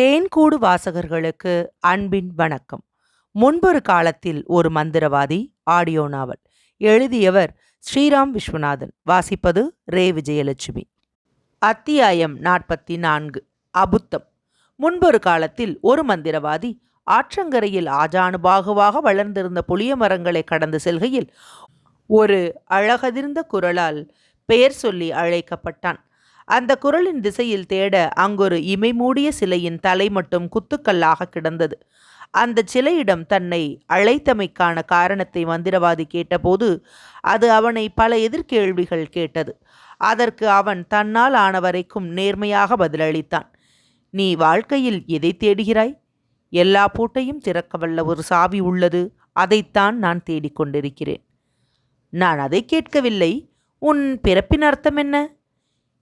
தேன்கூடு வாசகர்களுக்கு அன்பின் வணக்கம். முன்பொரு காலத்தில் ஒரு மந்திரவாதி ஆடியோ நாவல் எழுதியவர் ஸ்ரீராம் விஸ்வநாதன். வாசிப்பது ரே. விஜயலட்சுமி. அத்தியாயம் நாற்பத்தி நான்கு அபுத்தம். முன்பொரு காலத்தில் ஒரு மந்திரவாதி ஆற்றங்கரையில் ஆஜானுபாகுவாக வளர்ந்திருந்த புளிய மரங்களை கடந்து செல்கையில் ஒரு அழகதிர்ந்த குரலால் பெயர் சொல்லி அழைக்கப்பட்டான். அந்த குரலின் திசையில் தேட அங்கொரு இமை மூடிய சிலையின் தலை மட்டும் குத்துக்கல்லாக கிடந்தது. அந்த சிலையிடம் தன்னை அழைத்தமைக்கான காரணத்தை மந்திரவாதி கேட்டபோது அது அவனை பல எதிர்கேள்விகள் கேட்டது. அதற்கு அவன் தன்னால் ஆன வரைக்கும் நேர்மையாக பதிலளித்தான். நீ வாழ்க்கையில் எதை தேடுகிறாய்? எல்லா பூட்டையும் திறக்கவல்ல ஒரு சாவி உள்ளது அதைத்தான் நான் தேடிக்கொண்டிருக்கிறேன் நான் அதை கேட்கவில்லை. உன் பிறப்பின் அர்த்தம் என்ன?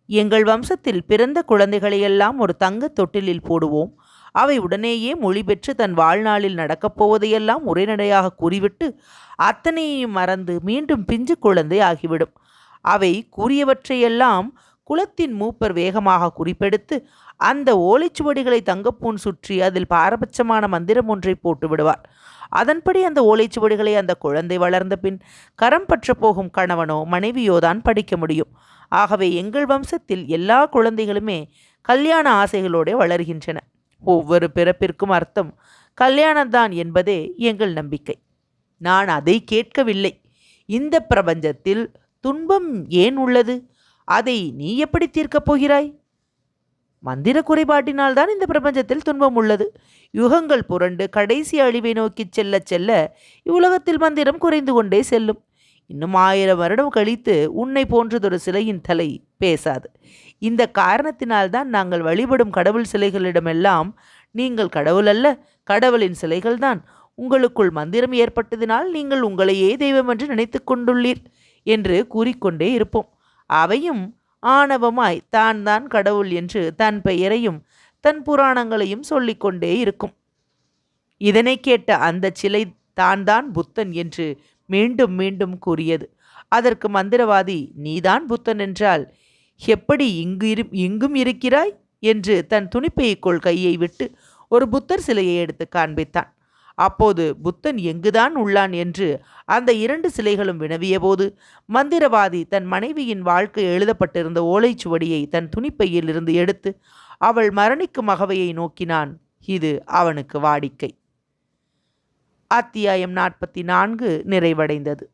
எங்கள் வம்சத்தில் பிறந்த குழந்தைகளையெல்லாம் ஒரு தங்கத் தொட்டிலில் போடுவோம். அவை உடனேயே மொழி பெற்று தன் வாழ்நாளில் நடக்கப் போவதையெல்லாம் உரைநடையாக கூறிவிட்டு அத்தனையையும் மறந்து மீண்டும் பிஞ்சு குழந்தை ஆகிவிடும். அவை கூறியவற்றையெல்லாம் குலத்தின் மூப்பர் வேகமாக குறிப்பெடுத்து அந்த ஓலைச்சுவடிகளை தங்கப்பூன் சுற்றி அதில் பாரபட்சமான மந்திரம் ஒன்றை போட்டு விடுவார் அதன்படி அந்த ஓலைச்சுவடிகளை அந்த குழந்தை வளர்ந்த பின் கரம் பற்ற போகும் கணவனோ மனைவியோ தான் படிக்க முடியும். ஆகவே எங்கள் வம்சத்தில் எல்லா குழந்தைகளுமே கல்யாண ஆசைகளோடு வளர்கின்றன. ஒவ்வொரு பிறப்பிற்கும் அர்த்தம் கல்யாணம்தான் என்பதே எங்கள் நம்பிக்கை. நான் அதை கேட்கவில்லை. இந்த பிரபஞ்சத்தில் துன்பம் ஏன் உள்ளது? அதை நீ எப்படி தீர்க்கப் போகிறாய்? மந்திர குறைபாட்டினால் தான் இந்த பிரபஞ்சத்தில் துன்பம் உள்ளது. யுகங்கள் புரண்டு கடைசி அழிவை நோக்கி செல்ல செல்ல இவ்வுலகத்தில் மந்திரம் குறைந்து கொண்டே செல்லும். இன்னும் ஆயிரம் வருடம் கழித்து உன்னை போன்றதொரு சிலையின் தலை பேசாது. இந்த காரணத்தினால்தான் நாங்கள் வழிபடும் கடவுள் சிலைகளிடமெல்லாம் நீங்கள் கடவுள் அல்ல கடவுளின் சிலைகள்தான். உங்களுக்குள் மந்திரம் ஏற்பட்டதினால் நீங்கள் உங்களையே தெய்வம் என்று நினைத்து கொண்டுள்ளீர் என்று கூறிக்கொண்டே இருப்போம். அவையும் ஆணவமாய் தான் தான் கடவுள் என்று தன் பெயரையும் தன் புராணங்களையும் சொல்லிக்கொண்டே இருக்கும். இதனை கேட்ட அந்த சிலை தான் தான் புத்தன் என்று மீண்டும் மீண்டும் கூறியது. அதற்கு மந்திரவாதி நீதான் புத்தன் என்றால் எப்படி இங்கு இரு இங்கும் இருக்கிறாய்? என்று தன் துணிப்பைக்குள் கையை விட்டு ஒரு புத்தர் சிலையை எடுத்து காண்பித்தான். அப்போது புத்தன் எங்குதான் உள்ளான் என்று அந்த இரண்டு சிலைகளும் வினவியபோது மந்திரவாதி தன் மனைவியின் வாழ்க்கை எழுதப்பட்டிருந்த ஓலைச்சுவடியை தன் துணிப்பையில் இருந்து எடுத்து அவள் மரணிக்கும் அகவையை நோக்கினான். இது அவனுக்கு வாடிக்கை. அத்தியாயம் நாற்பத்தி நான்கு நிறைவடைந்தது.